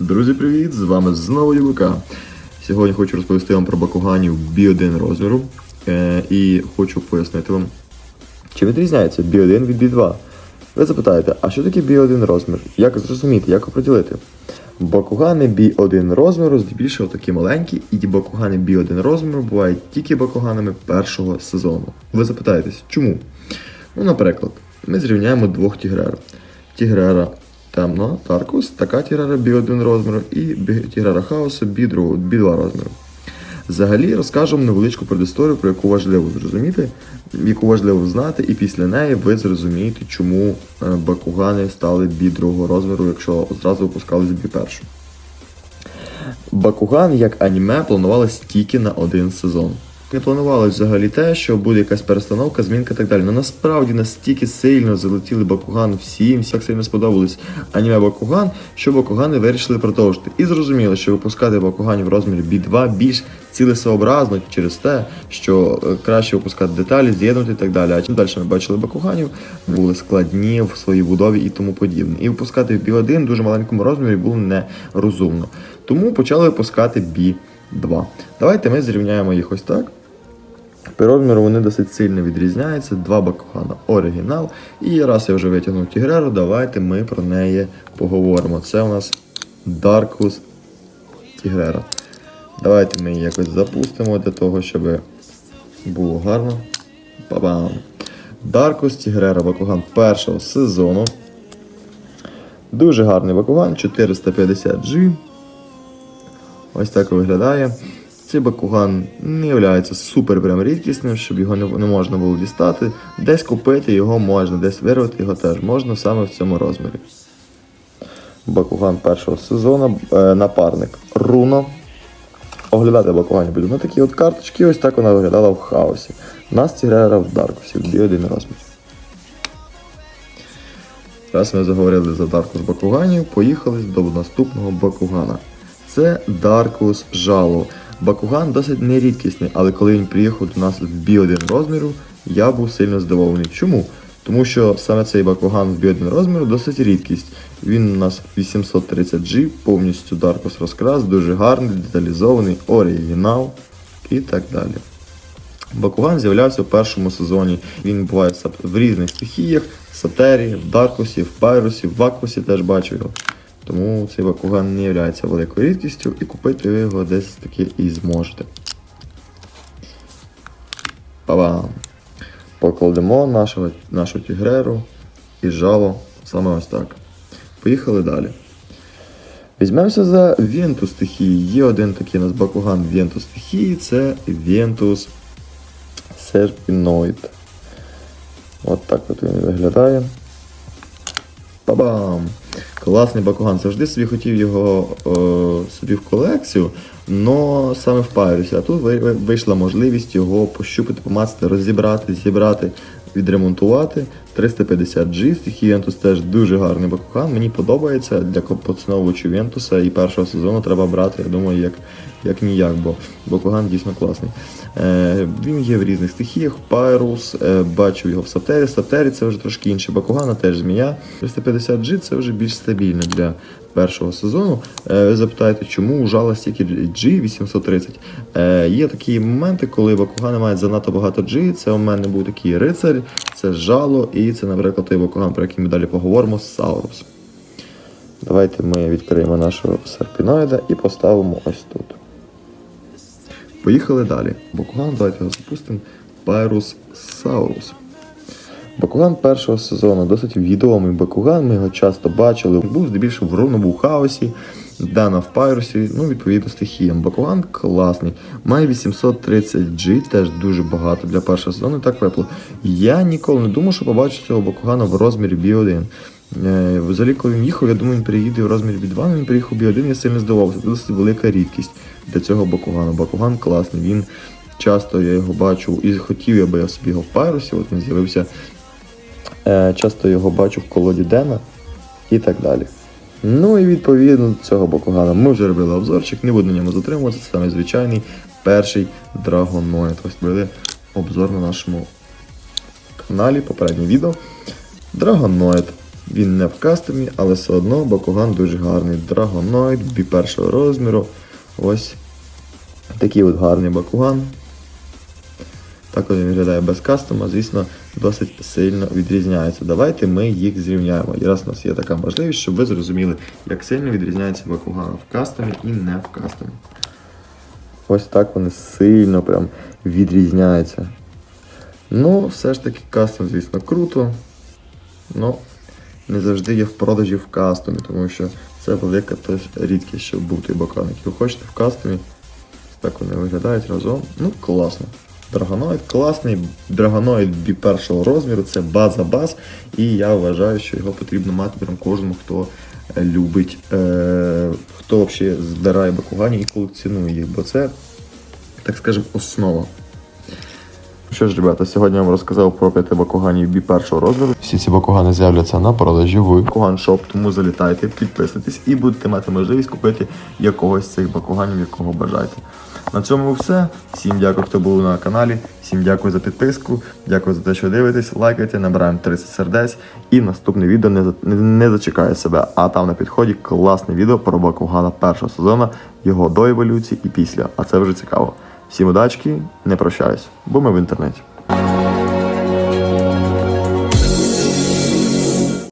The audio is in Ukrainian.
Друзі, привіт! З вами знову Юбика. Сьогодні хочу розповісти вам про бакуганів B1 розміру е, і хочу пояснити вам, чи відрізняється B1 від B2. Ви запитаєте, а що таке B1 розмір? Як зрозуміти, як оприділити? Бакугани B1 розміру здебільшого такі маленькі, і ті бакугани B1 розміру бувають тільки бакуганами першого сезону. Ви запитаєтесь, чому? Ну, наприклад, ми зрівняємо двох тігрер. Тігрера темно, Таркус, така тігрера B1 розміру і бі- тігрера хаосу B2, B2 розміру. Взагалі розкажемо невеличку предісторію, про яку важливо зрозуміти, яку важливо знати, і після неї ви зрозумієте, чому е, бакугани стали бі другого розміру, якщо зразу випускались бі першу. Бакуган як аніме планувалось тільки на один сезон. Не планувалось взагалі те, що буде якась перестановка, змінка і так далі. Ну насправді настільки сильно залетіли Бакуган всім, всі так сильно сподобались аніме Бакуган, що Бакугани вирішили продовжити. І зрозуміло, що випускати Бакуганів в розмірі B2 більш цілесообразно через те, що е, краще випускати деталі, з'єднувати і так далі. А чим далі ми бачили Бакуганів, були складні в своїй будові і тому подібне. І випускати в B1 в дуже маленькому розмірі було нерозумно. Тому почали випускати B2. Давайте ми зрівняємо їх ось так. Розміру вони досить сильно відрізняються. Два Бакугана оригінал. І раз я вже витягнув Тігреру, давайте ми про неї поговоримо. Це у нас Даркус Тігрера. Давайте ми її якось запустимо для того, щоб було гарно. Па-бам! Даркус Тігрера Бакуган першого сезону. Дуже гарний Бакуган, 450G. Ось так виглядає. Цей бакуган не є супер прям рідкісним, щоб його не, можна було дістати. Десь купити його можна, десь вирвати його теж можна саме в цьому розмірі. Бакуган першого сезону, е, напарник Руно. Оглядати бакугані буду на такі от карточки, ось так вона виглядала в хаосі. Нас Тігрера в Даркусі, в B1 розмір. Раз ми заговорили за Даркус Бакуганів, поїхали до наступного Бакугана. Це Даркус Жало. Бакуган досить нерідкісний, але коли він приїхав до нас в B1 розміру, я був сильно здивований. Чому? Тому що саме цей Бакуган в B1 розміру досить рідкість. Він у нас 830G, повністю Даркус розкрас, дуже гарний, деталізований, оригінал і так далі. Бакуган з'являвся в першому сезоні. Він буває в різних стихіях: в Сатері, в Даркусі, в Пайрусі, в Ваквусі теж бачу його. Тому цей Бакуган не є великою рідкістю і купити ви його десь таки і зможете. Па-бам! Покладемо нашого, нашу тігреру і жало саме ось так. Поїхали далі. Візьмемося за Венту стихії. Є один такий у нас Бакуган Венту стихії, це Вентус Серпіноїд. От так от він виглядає. Па-бам! Класний Бакуган. Завжди собі хотів його е, собі в колекцію, але саме в Пайрусі. А тут ви- ви- вийшла можливість його пощупати, помацати, розібрати, зібрати, відремонтувати. 350G, стихії Вентус теж дуже гарний Бакуган. Мені подобається для поціновувачів Вентуса і першого сезону треба брати, я думаю, як, як ніяк, бо Бакуган дійсно класний. Е, він є в різних стихіях, Пайрус, е, бачив його в Сатері. Сатері це вже трошки інше Бакугана, теж змія. 350G це вже більш стабільно для першого сезону. Е, ви запитаєте, чому ужала стільки G 830? Е, є такі моменти, коли Бакугани мають занадто багато G. Це у мене був такий рицарь, це жало, і це, наприклад, той Бакуган, про який ми далі поговоримо, Саурус. Давайте ми відкриємо нашого серпіноїда і поставимо ось тут. Поїхали далі. Бакуган, давайте його запустимо. Пайрус Саурус. Бакуган першого сезону досить відомий Бакуган, ми його часто бачили. Був здебільшого в ровному хаосі, Дана в Пайрусі, ну, відповідно, стихіям. Бакуган класний. Має 830G, теж дуже багато для першого сезону, так випло. Я ніколи не думав, що побачу цього Бакугана в розмірі B1. Е, Взагалі, коли він їхав, я думаю, він приїде в розмірі B2, але він приїхав B1, я сильно здивувався. Це досить велика рідкість для цього Бакугана. Бакуган класний. Він часто я його бачу і хотів я би я собі його в Пайрусі, от він з'явився. Е, Часто його бачу в колоді Дена і так далі. Ну і відповідно до цього Бакугана ми вже робили обзорчик, не буду на ньому затримуватися, це саме звичайний перший Драгоноїд. Ось робили обзор на нашому каналі, попереднє відео. Драгоноїд. Він не в кастомі, але все одно Бакуган дуже гарний. Драгоноид, бі першого розміру. Ось такий от гарний Бакуган. Так він виглядає без кастома, звісно, досить сильно відрізняється. Давайте ми їх зрівняємо. І раз у нас є така можливість, щоб ви зрозуміли, як сильно відрізняється Бакуган в кастомі і не в кастомі. Ось так вони сильно прям відрізняються. Ну, все ж таки кастом, звісно, круто. Ну, не завжди є в продажі в кастомі, тому що це велика теж рідкість, щоб був той який ви хочете в кастомі. Так вони виглядають разом. Ну, класно. Драгоноид класний. драгоноїд бі першого розміру, це база баз. І я вважаю, що його потрібно мати прям кожному, хто е, любить, е, хто взагалі збирає бакугані і колекціонує їх, бо це, так скажемо, основа. Що ж, ребята, сьогодні я вам розказав про п'яти бакуганів бі першого розміру. Всі ці бакугани з'являться на продажі в Бакуган Шоп, тому залітайте, підписуйтесь і будете мати можливість купити якогось з цих бакуганів, якого бажаєте. На цьому все. Всім дякую, хто був на каналі. Всім дякую за підписку. Дякую за те, що дивитесь. Лайкайте, набираємо 30 сердець. І наступне відео не, за- не, не зачекає себе. А там на підході класне відео про Бакугана першого сезону, його до еволюції і після. А це вже цікаво. Всім удачки, не прощаюсь, бо ми в інтернеті.